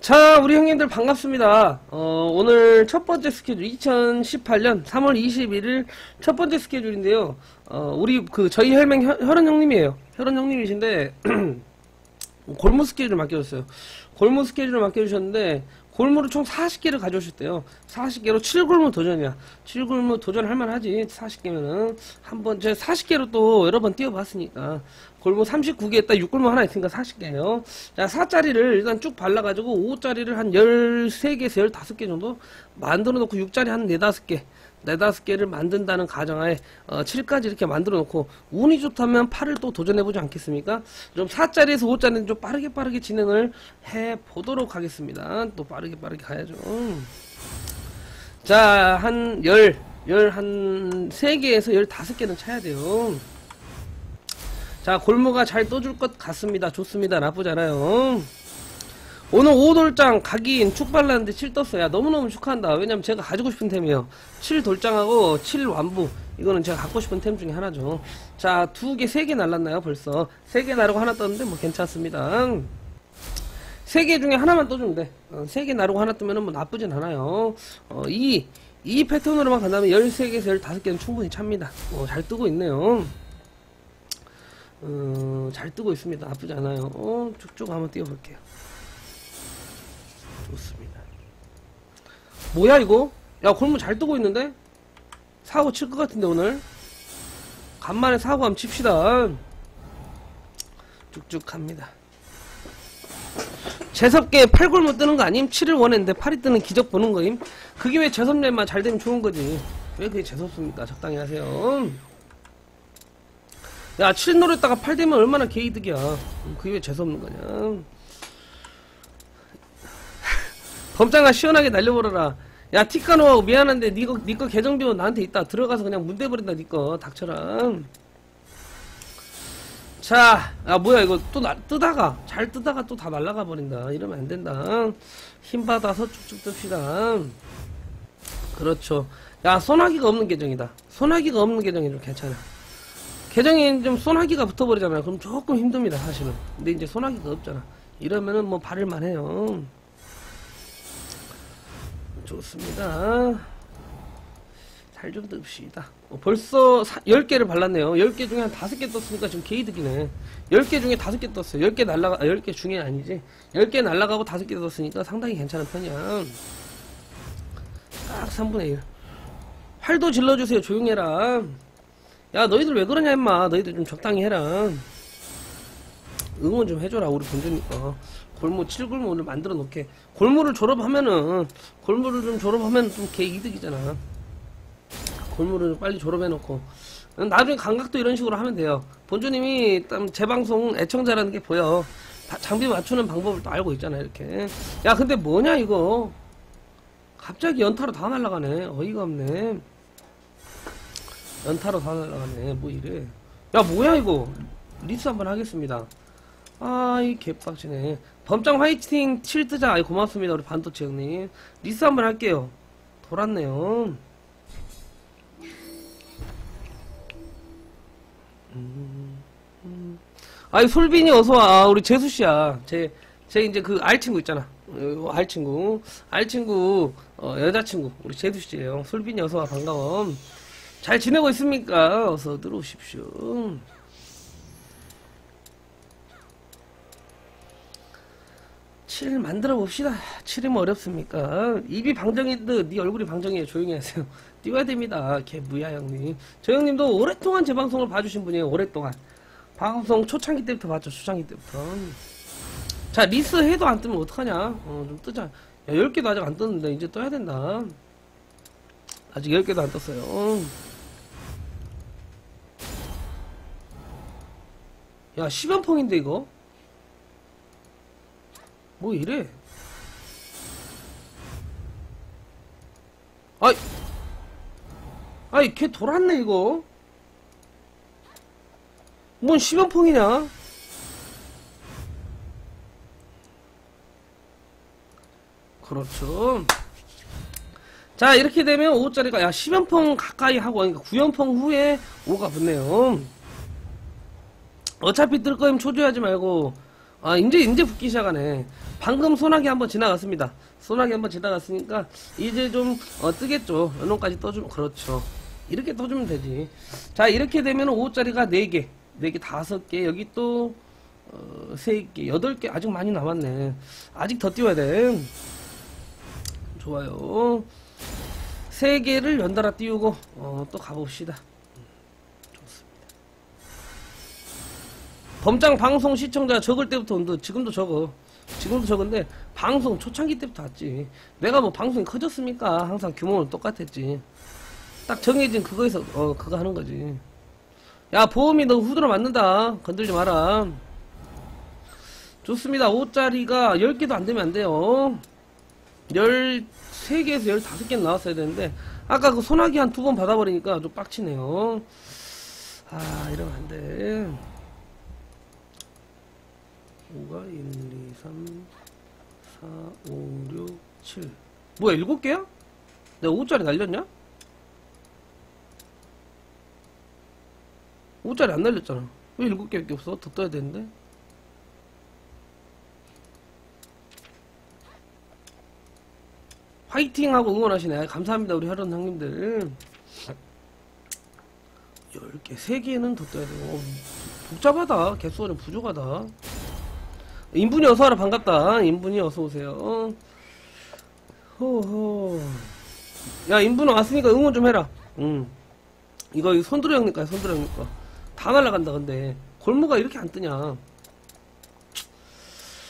자, 우리 형님들 반갑습니다. 어, 오늘 첫 번째 스케줄, 2018년 3월 21일 첫 번째 스케줄인데요. 어, 우리 그 저희 혈맹 혈- 혈연 형님이에요. 혈연 형님이신데 골무 스케줄을 맡겨줬어요. 골무 스케줄을 맡겨주셨는데 골무를 총 40개를 가져오셨대요. 40개로 7골무 도전이야. 7골무 도전할 만하지. 40개면은 한 번 제가 40개로 또 여러 번 뛰어봤으니까 골무 39개 했다 6골무 하나 있으니까 40개예요. 자, 4짜리를 일단 쭉 발라가지고 5짜리를 한 13개에서 15개 정도 만들어 놓고 6짜리 한 4, 5개 네다섯 개를 만든다는 가정하에 어, 7까지 이렇게 만들어 놓고 운이 좋다면 8을 또 도전해 보지 않겠습니까? 좀 4짜리에서 5짜리는 좀 빠르게 빠르게 진행을 해 보도록 하겠습니다. 또 빠르게 빠르게 가야죠. 자, 한 10, 10, 한 3개에서 15개는 차야 돼요. 자, 골무가 잘 떠줄 것 같습니다. 좋습니다. 나쁘지 않아요. 오늘 5돌장 각인 축 발랐는데 7 떴어요. 야, 너무너무 축하한다. 왜냐면 제가 가지고 싶은 템이에요. 7 돌장하고 7 완부. 이거는 제가 갖고 싶은 템 중에 하나죠. 자, 두 개, 세 개 날랐나요, 벌써? 세 개 나르고 하나 떴는데 뭐 괜찮습니다. 세 개 중에 하나만 떠주면 돼. 어, 세개 나르고 하나 뜨면은 뭐 나쁘진 않아요. 어, 이, 이 패턴으로만 간다면 13개에서 15개는 충분히 찹니다. 어, 잘 뜨고 있네요. 어, 잘 뜨고 있습니다. 나쁘지 않아요. 어, 쭉쭉 한번 띄워볼게요. 좋습니다. 뭐야 이거? 야 골무 잘 뜨고 있는데? 사고 칠 것 같은데 오늘? 간만에 사고 한번 칩시다. 쭉쭉 합니다. 재섭게 8골무 뜨는 거 아님? 7을 원했는데 8이 뜨는 기적 보는 거임? 그게 왜 재섭년만 잘 되면 좋은 거지? 왜 그게 재섭습니까? 적당히 하세요. 야, 7 노렸다가 8 되면 얼마나 개이득이야. 그게 왜 재수없는 거냐. 범장아 시원하게 날려버려라. 야 티카노 미안한데 니거 니거 계정 비워 나한테 있다 들어가서 그냥 문대버린다 니거 닥쳐라. 자, 아 뭐야 이거 또 나, 뜨다가 잘 뜨다가 또 다 날라가 버린다. 이러면 안 된다. 힘 받아서 쭉쭉 뜹시다. 그렇죠. 야 소나기가 없는 계정이다. 소나기가 없는 계정이 좀 괜찮아. 계정에 좀 소나기가 붙어버리잖아. 그럼 조금 힘듭니다 사실은. 근데 이제 소나기가 없잖아. 이러면은 뭐 바를만 해요. 좋습니다. 살좀 듭시다. 어, 벌써 사, 10개를 발랐네요. 10개 중에 한 5개 떴으니까 지금 개이득이네. 10개 중에 5개 떴어요. 10개 날라가, 아, 10개 중에 아니지. 10개 날라가고 5개 떴으니까 상당히 괜찮은 편이야. 딱 3분의 1. 활도 질러주세요. 조용해라. 야, 너희들 왜 그러냐, 임마. 너희들 좀 적당히 해라. 응원 좀 해줘라, 우리 본주니까. 골무, 7골무 오늘 만들어 놓게. 골무를 졸업하면은, 골무를 좀 졸업하면 좀 개 이득이잖아. 골무를 빨리 졸업해 놓고. 나중에 감각도 이런 식으로 하면 돼요. 본주님이 땀 재방송 애청자라는 게 보여. 다- 장비 맞추는 방법을 또 알고 있잖아, 이렇게. 야, 근데 뭐냐, 이거. 갑자기 연타로 다 날아가네. 어이가 없네. 연타로 다 날아가네. 뭐 이래. 야, 뭐야, 이거. 리스 한번 하겠습니다. 아, 이 개빡치네. 범장 화이팅 7뜨자. 아이, 고맙습니다. 우리 반도체 형님. 리스 한번 할게요. 돌았네요. 아이, 솔빈이 어서와. 아, 우리 재수씨야. 제, 제 이제 그 알친구 있잖아. 어, 알친구. 알친구, 어, 여자친구. 우리 재수씨예요 솔빈이 어서와. 반가워. 잘 지내고 있습니까? 어서 들어오십시오. 칠 만들어 봅시다. 칠이면 어렵습니까? 입이 방정이듯 네 얼굴이 방정이에요. 조용히 하세요. 띄워야 됩니다. 개무야 형님. 저 형님도 오랫동안 제 방송을 봐주신 분이에요. 오랫동안. 방송 초창기 때부터 봤죠. 초창기 때부터. 자 리스 해도 안 뜨면 어떡하냐? 어 좀 뜨자. 야 10개도 아직 안 떴는데 이제 떠야 된다. 아직 10개도 안 떴어요. 야 10연펑인데 이거? 뭐 이래? 아이, 아이, 걔 돌았네, 이거. 뭔 시변펑이냐? 그렇죠. 자, 이렇게 되면 5짜리가, 야, 10연펑 가까이 하고, 그러니까 9연펑 후에 5가 붙네요. 어차피 뜰 거면 초조하지 말고, 아, 이제, 이제 붙기 시작하네. 방금 소나기 한번 지나갔습니다. 소나기 한번 지나갔으니까, 이제 좀, 어, 뜨겠죠. 연놈까지 떠주면, 그렇죠. 이렇게 떠주면 되지. 자, 이렇게 되면 5짜리가 4개, 4개, 5개, 여기 또, 어, 3개, 8개, 아직 많이 남았네. 아직 더 띄워야 돼. 좋아요. 3개를 연달아 띄우고, 어, 또 가봅시다. 범장 방송 시청자 적을 때부터 온다. 지금도 적어. 지금도 적은데 방송 초창기 때부터 왔지. 내가 뭐 방송이 커졌습니까? 항상 규모는 똑같았지. 딱 정해진 그거에서 어 그거 하는 거지. 야 보험이 너 후드로 맞는다. 건들지 마라. 좋습니다. 5짜리가 10개도 안 되면 안 돼요. 13개에서 15개 나왔어야 되는데 아까 그 소나기 한 두 번 받아버리니까 좀 빡치네요. 아 이러면 안 돼. 5가 1, 2, 3, 4, 5, 6, 7. 뭐야, 7개야? 내가 5짜리 날렸냐? 5짜리 안 날렸잖아. 왜 7개밖에 없어? 더 떠야 되는데? 화이팅 하고 응원하시네. 감사합니다, 우리 혈원 형님들. 10개, 3개는 더 떠야 되고. 어, 복잡하다. 개수가 좀 부족하다. 인분이 어서와라 반갑다. 인분이 어서오세요. 호호 야 인분 왔으니까 응원 좀 해라. 응. 이거 손들어 거야 손들어 형님 거다 날라간다 근데. 골무가 이렇게 안 뜨냐?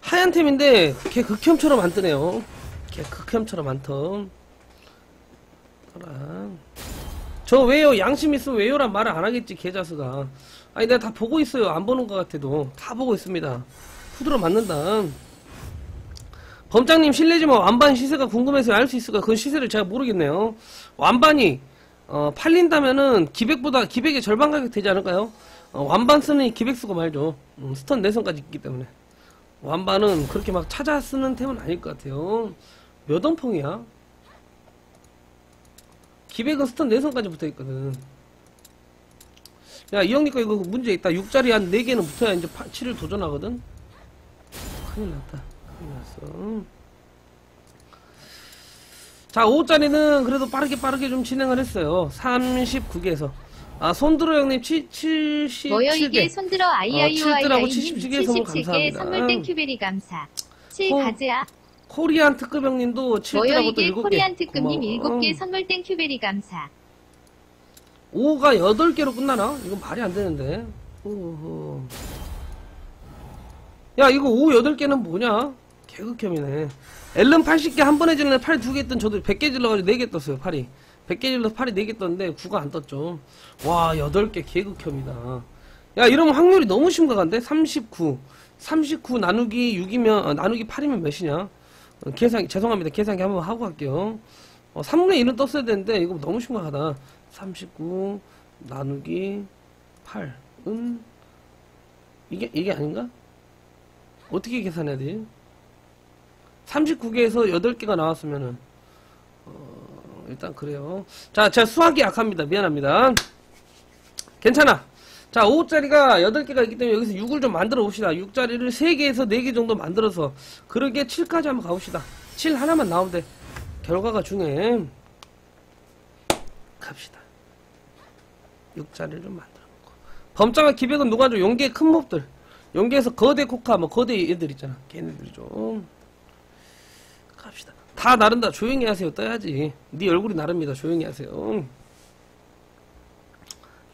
하얀 템인데 걔 극혐처럼 안 뜨네요. 걔 극혐처럼 안 텀. 저 왜요? 양심 있으면 왜요란 말을 안 하겠지 개자스가. 아니 내가 다 보고 있어요. 안 보는 것 같아도. 다 보고 있습니다 후드로 맞는다. 범장님 실례지만 완반 시세가 궁금해서 알 수 있을까? 그 시세를 제가 모르겠네요. 완반이 어, 팔린다면은 기백보다 기백의 절반 가격 되지 않을까요? 어, 완반 쓰는 기백 쓰고 말죠. 음, 스턴 내선까지 있기 때문에 완반은 그렇게 막 찾아 쓰는 템은 아닐 것 같아요. 몇 원펑이야? 기백은 스턴 내선까지 붙어 있거든. 야, 이 형님 거 이거 문제 있다. 6짜리 한 4개는 붙어야 이제 7을 도전하거든? 큰일 났다. 큰일 났어. 자, 5짜리는 그래도 빠르게 빠르게 좀 진행을 했어요. 39개에서. 아, 손들어 형님 7, 77대. 뭐여 이게 손들어 아이아이오아이님 77개 선물 77개 감사합니다. 선물 땡큐베리 감사 7 어, 가즈아 코리안 특급 형님도 뭐여 7대라고 또 이게 7개. 코리안 특급님 고마워. 7개 선물 땡큐베리 감사 5가 8개로 끝나나? 이건 말이 안 되는데. 어허. 야, 이거 5, 8개는 뭐냐? 개극혐이네. 앨런 80개 한 번에 질러 8 2개 뜬 저도 100개 질러가지고 4개 떴어요, 팔이. 100개 질러서 팔이 4개 떴는데 9가 안 떴죠. 와, 8개 개극혐이다. 야, 이러면 확률이 너무 심각한데? 39. 39 나누기 6이면, 아, 나누기 8이면 몇이냐? 어, 계산, 죄송합니다. 계산기 한번 하고 갈게요. 어, 3분의 1은 떴어야 되는데, 이거 너무 심각하다. 39 나누기 8은, 이게, 이게 아닌가? 어떻게 계산해야 되지? 39개에서 8개가 나왔으면은, 어, 일단 그래요. 자, 제가 수학이 약합니다. 미안합니다. 괜찮아. 자, 5짜리가 8개가 있기 때문에 여기서 6을 좀 만들어 봅시다. 6짜리를 3개에서 4개 정도 만들어서, 그러게 7까지 한번 가봅시다. 7 하나만 나오면 돼. 결과가 중요해. 갑시다. 6짜리를 만들어 놓고. 범장과 기백은 누가 줘? 용계의 큰 몹들. 용계에서 거대 코카, 뭐, 거대 애들 있잖아. 걔네들 좀. 갑시다. 다 나른다. 조용히 하세요. 떠야지. 네 얼굴이 나릅니다. 조용히 하세요.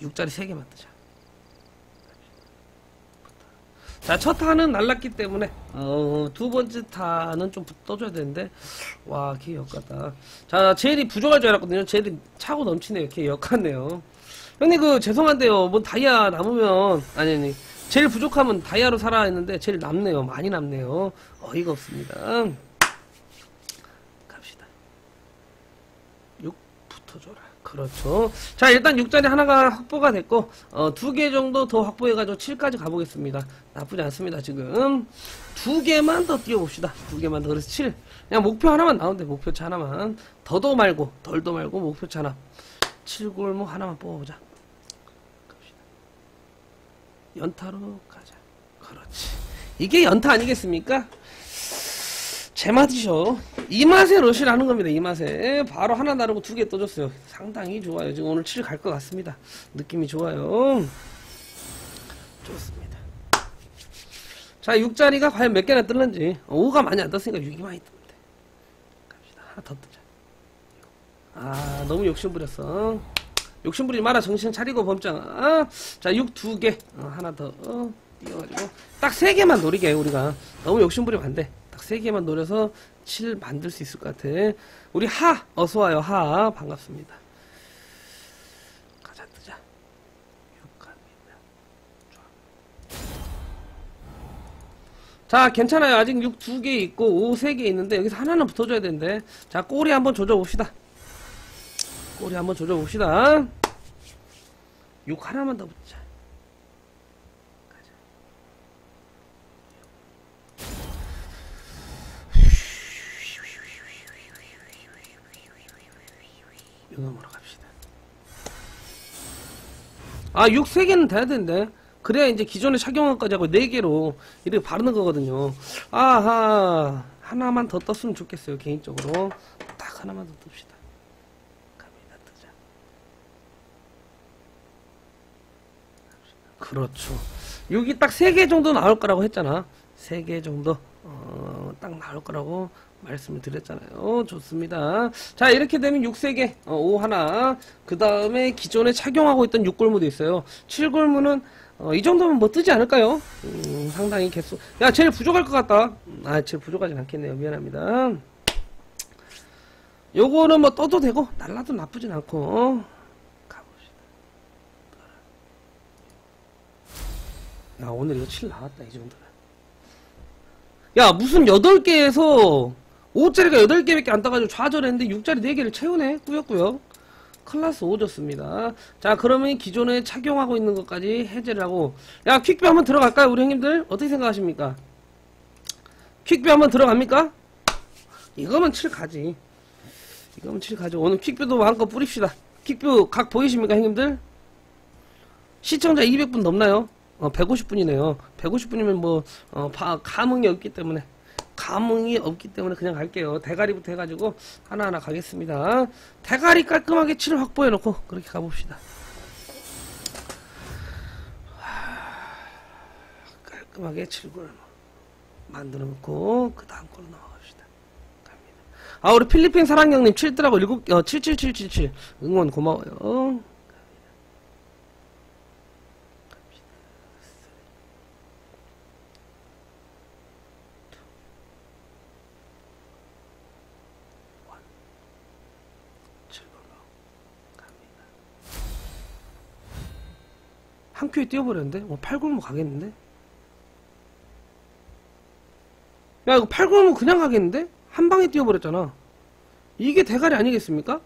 6짜리 3개만 뜨자. 자, 첫 타는 날랐기 때문에, 어, 두 번째 타는 좀 떠줘야 되는데, 와, 걔 역같다. 자, 젤이 부족할 줄 알았거든요. 젤이 차고 넘치네요. 걔 역같네요. 형님, 그, 죄송한데요. 뭐, 다이아 남으면, 아니, 아니. 젤 부족하면 다이아로 살아 했는데, 젤 남네요. 많이 남네요. 어이가 없습니다. 갑시다. 6 붙어줘라. 그렇죠. 자, 일단 6자리 하나가 확보가 됐고, 어, 두 개 정도 더 확보해가지고 7까지 가보겠습니다. 나쁘지 않습니다, 지금. 두 개만 더 뛰어봅시다. 두 개만 더. 그래서 7. 그냥 목표 하나만 나오는데, 목표치 하나만. 더도 말고, 덜도 말고, 목표치 하나. 7골목 하나만 뽑아보자. 연타로 가자. 그렇지. 이게 연타 아니겠습니까? 제 맛이죠. 이 맛에 러시를 하는 겁니다. 이 맛에 바로 하나 나르고 두 개 떠줬어요. 상당히 좋아요. 지금 오늘 7 갈 것 같습니다. 느낌이 좋아요. 좋습니다. 자, 6자리가 과연 몇 개나 뜰는지 5가 많이 안 떴으니까 6이 많이 뜹니다. 갑시다. 하나 더 뜨자. 아, 너무 욕심 부렸어. 욕심 부리지 마라. 정신 차리고 범장 아. 자, 6두 개. 어, 하나 더 어, 띄워가지고 딱 세 개만 노리게 우리가 너무 욕심 부리면 안 돼. 딱 세 개만 노려서 7 만들 수 있을 것 같아. 우리 하 어서 와요. 하 반갑습니다. 가자 뜨자. 6 갑니다. 자, 괜찮아요. 아직 6 두 개 있고 5 세 개 있는데 여기서 하나는 붙어줘야 되는데 자, 꼬리 한번 조져봅시다. 꼬리 한번 조져봅시다. 6 하나만 더 붙자. 요놈으로 갑시다. 아, 6 3개는 돼야 되는데. 그래야 이제 기존에 착용한까지 하고 4개로 이렇게 바르는 거거든요. 아하. 하나만 더 떴으면 좋겠어요, 개인적으로. 딱 하나만 더 뜹시다 뜨자. 그렇죠. 여기 딱 3개 정도 나올 거라고 했잖아. 3개 정도, 어, 딱 나올 거라고 말씀을 드렸잖아요. 좋습니다. 자, 이렇게 되면 6 3개, 어, 5 하나. 그 다음에 기존에 착용하고 있던 6골무도 있어요. 7골무는, 어, 이 정도면 뭐 뜨지 않을까요? 음, 상당히 개수. 야, 제일 부족할 것 같다. 아, 제일 부족하진 않겠네요. 미안합니다. 요거는 뭐 떠도 되고, 날라도 나쁘진 않고. 가봅시다. 나 오늘 이거 7 나왔다, 이 정도면. 야, 무슨 8개에서 5짜리가 8개밖에 안 떠가지고 좌절했는데 6짜리 4개를 채우네? 꾸역꾸역. 클라스 5 줬습니다. 자, 그러면 기존에 착용하고 있는 것까지 해제를 하고. 야, 퀵뷰 한번 들어갈까요, 우리 형님들? 어떻게 생각하십니까? 퀵뷰 한번 들어갑니까? 이거면 7 가지. 이거면 7 가죠. 오늘 퀵뷰도 한껏 뿌립시다. 퀵뷰 각 보이십니까, 형님들? 시청자 200분 넘나요? 어, 150분이네요. 150분이면 뭐, 어, 바- 감흥이 없기 때문에. 감흥이 없기 때문에 그냥 갈게요. 대가리부터 해가지고 하나하나 가겠습니다. 대가리 깔끔하게 7 확보해놓고 그렇게 가봅시다. 하, 깔끔하게 7골 만들어 놓고 그 다음 걸로 넘어갑시다. 갑니다. 아 우리 필리핀 사랑형님 7더라고 7, 어, 77777 응원 고마워요. 한 큐에 뛰어버렸는데? 어, 8골무 가겠는데? 야, 이거 8골무 그냥 가겠는데? 한 방에 뛰어버렸잖아. 이게 대가리 아니겠습니까?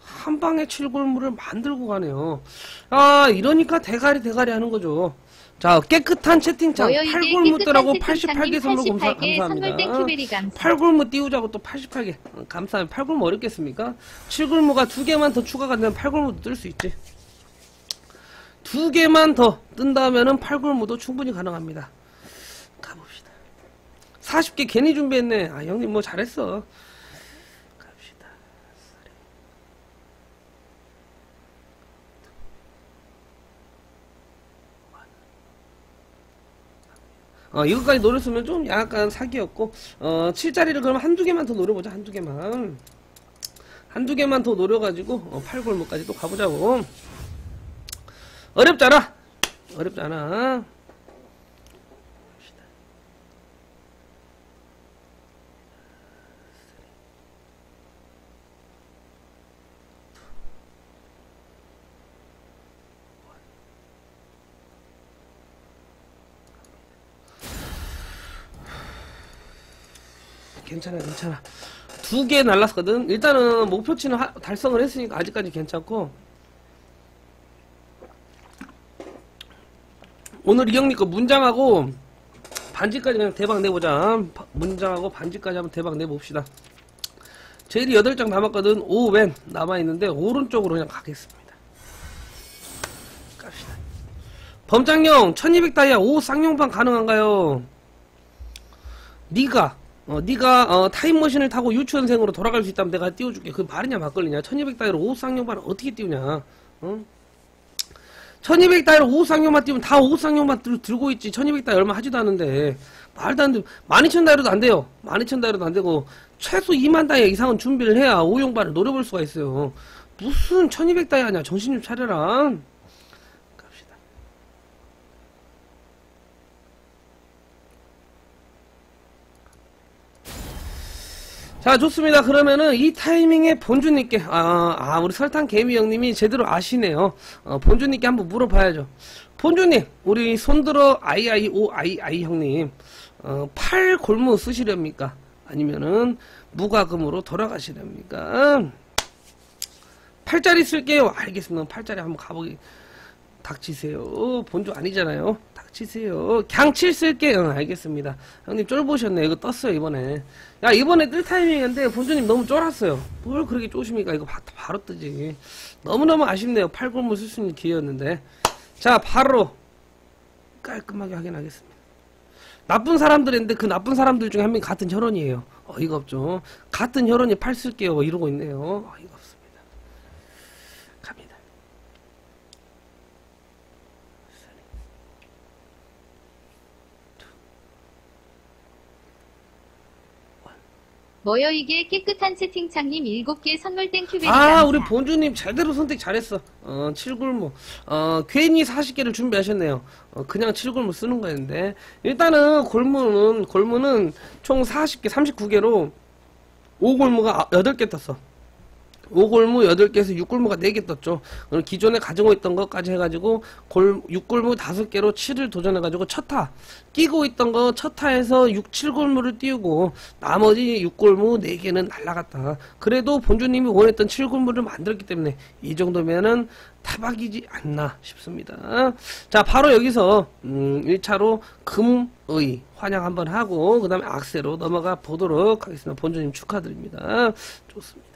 한 방에 7골무를 만들고 가네요. 아, 이러니까 대가리 대가리 하는 거죠. 자, 깨끗한 채팅창. 8골무 뜨라고 깨끗한 88개 선물 감사, 88개 선물 감사합니다. 8골무 띄우자고 또 88개. 어, 감사합니다. 8골무 어렵겠습니까? 7골무가 두 개만 더 추가가 되면 8골무도 뜰 수 있지. 두 개만 더 뜬다면은 8골무도 충분히 가능합니다. 가봅시다. 40개 괜히 준비했네. 아, 형님 뭐 잘했어. 갑시다. 어, 이거까지 노렸으면 좀 약간 사기였고, 어, 7자리를 그럼 한두 개만 더 노려보자, 한두 개만. 한두 개만 더 노려가지고, 어, 8골무까지 또 가보자고. 어렵잖아! 어렵잖아. 괜찮아, 괜찮아. 두 개 날랐거든. 일단은 목표치는 하- 달성을 했으니까 아직까지 괜찮고. 오늘 이형님 거 문장하고 반지까지 그냥 대박 내보자. 바- 문장하고 반지까지 한번 대박 내봅시다. 제일이 8장 남았거든. 오왼 남아있는데 오른쪽으로 그냥 가겠습니다. 갑시다. 범장형 1200 다이아 5 쌍용판 가능한가요? 니가 어, 니가 어, 타임머신을 타고 유치원생으로 돌아갈 수 있다면 내가 띄워줄게. 그 말이냐 막걸리냐? 1200 다이아로 5 쌍용판을 어떻게 띄우냐? 어? 1200 다이아로 5 쌍용판 띄우면 다5 쌍용판 들, 들고 있지. 1200 다이아 얼마 하지도 않은데 말도 안 돼. 12000 다이아로도 안 돼요. 12000 다이아로도 안 되고 최소 2만 다이아 이상은 준비를 해야 5용반을 노려볼 수가 있어요. 무슨 1200 다이아냐? 정신 좀 차려라. 갑시다. 자, 좋습니다. 그러면은 이 타이밍에 본주님께, 아, 아, 우리 설탕 개미 형님이 제대로 아시네요. 어, 본주님께 한번 물어봐야죠. 본주님, 우리 손들어 아이아이오 아이아이 형님, 어, 팔 골무 쓰시렵니까? 아니면은 무과금으로 돌아가시렵니까? 팔짜리 쓸게요. 알겠습니다. 팔짜리 한번 가보기. 닥치세요. 본주 아니잖아요. 닥치세요. 강 칠 쓸게. 응, 알겠습니다. 형님 쫄보셨네. 이거 떴어요, 이번에. 야, 이번에 뜰 타이밍인데 본주님 너무 쫄았어요. 뭘 그렇게 쪼십니까? 이거 바, 바로 뜨지. 너무너무 아쉽네요. 팔골무 쓸 수 있는 기회였는데. 자, 바로 깔끔하게 확인하겠습니다. 나쁜 사람들인데 그 나쁜 사람들 중에 한 명이 같은 혈원이에요. 어이가 없죠. 같은 혈원이 팔 쓸게요. 뭐 이러고 있네요. 어이가 없습니다. 갑니다. 뭐여 이게 깨끗한 채팅창님 7개 선물 땡큐베리 아. 우리 본주님 제대로 선택 잘했어. 어, 칠골무. 어, 괜히 40개를 준비하셨네요. 어, 그냥 칠골무 쓰는 거였는데. 일단은 골무는, 골무는 총 40개, 39개로 5골무가 8개 떴어. 5골무 8개에서 6골무가 4개 떴죠. 오늘 기존에 가지고 있던 것까지 해가지고 골, 6골무 5개로 7을 도전해가지고 첫 타. 끼고 있던 거 첫 타에서 6, 7골무를 띄우고 나머지 6골무 4개는 날라갔다. 그래도 본주님이 원했던 7골무를 만들었기 때문에 이 정도면은 타박이지 않나 싶습니다. 자, 바로 여기서 음, 1차로 금의 환영 한번 하고 그 다음에 악세로 넘어가 보도록 하겠습니다. 본주님 축하드립니다. 좋습니다.